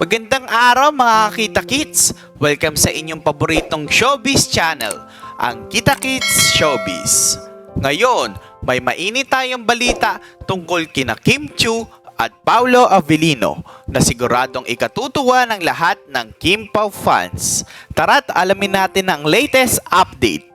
Magandang araw mga Kita Kids! Welcome sa inyong paboritong showbiz channel, ang Kita Kids Showbiz. Ngayon, may mainit tayong balita tungkol kina Kim Chu at Paulo Avellino na siguradong ikatutuwa ng lahat ng Kim Pao fans. Tara't alamin natin ang latest update.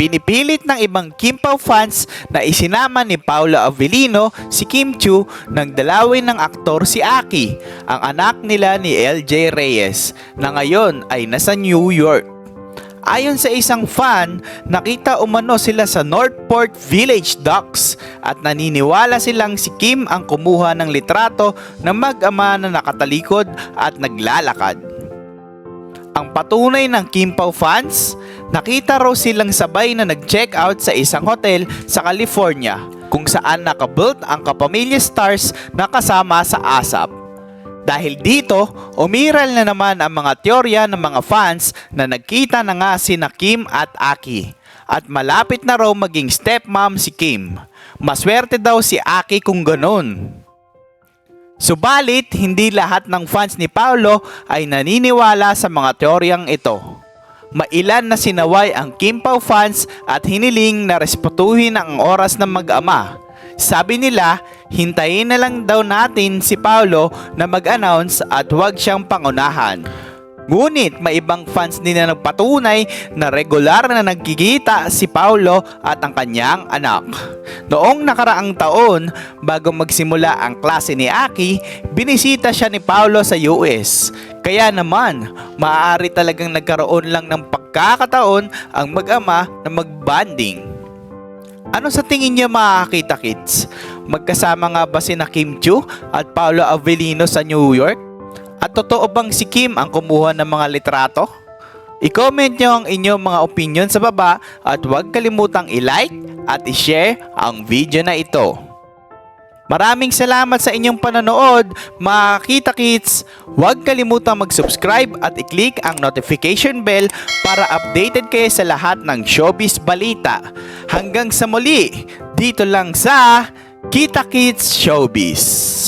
Ipinipilit ng ibang Kim Pao fans na isinama ni Paula Avellino si Kim Chu nang dalawin ng aktor si Aki, ang anak nila ni LJ Reyes na ngayon ay nasa New York. Ayon sa isang fan, nakita umano sila sa Northport Village Docks at naniniwala silang si Kim ang kumuha ng litrato ng mag-ama na nakatalikod at naglalakad. Ang patunay ng Kim Pao fans, nakita raw silang sabay na nag-check out sa isang hotel sa California kung saan nakabuilt ang kapamilya stars na kasama sa ASAP. Dahil dito, umiral na naman ang mga teorya ng mga fans na nagkita na nga si na Kim at Aki. At malapit na raw maging stepmom si Kim. Maswerte daw si Aki kung ganon. Subalit, hindi lahat ng fans ni Paulo ay naniniwala sa mga teoryang ito. Mailan na sinaway ang Kim Pao fans at hiniling na respetuhin ang oras ng mag-ama. Sabi nila, hintayin na lang daw natin si Paulo na mag-announce at huwag siyang pangunahan. Ngunit may ibang fans din na nagpatunay na regular na nagkikita si Paulo at ang kanyang anak. Noong nakaraang taon, bago magsimula ang klase ni Aki, binisita siya ni Paulo sa US. Kaya naman, maaari talagang nagkaroon lang ng pagkakataon ang mag-ama na mag-bonding. Ano sa tingin niyo mga kita kids? Magkasama nga ba si Kim Chu at Paolo Avellino sa New York? At totoo bang si Kim ang kumuha ng mga litrato? I-comment nyo ang inyong mga opinion sa baba at huwag kalimutang i-like at i-share ang video na ito. Maraming salamat sa inyong panonood, mga Kita Kids. Huwag kalimutang mag-subscribe at i-click ang notification bell para updated kayo sa lahat ng showbiz balita. Hanggang sa muli, dito lang sa Kita Kids Showbiz.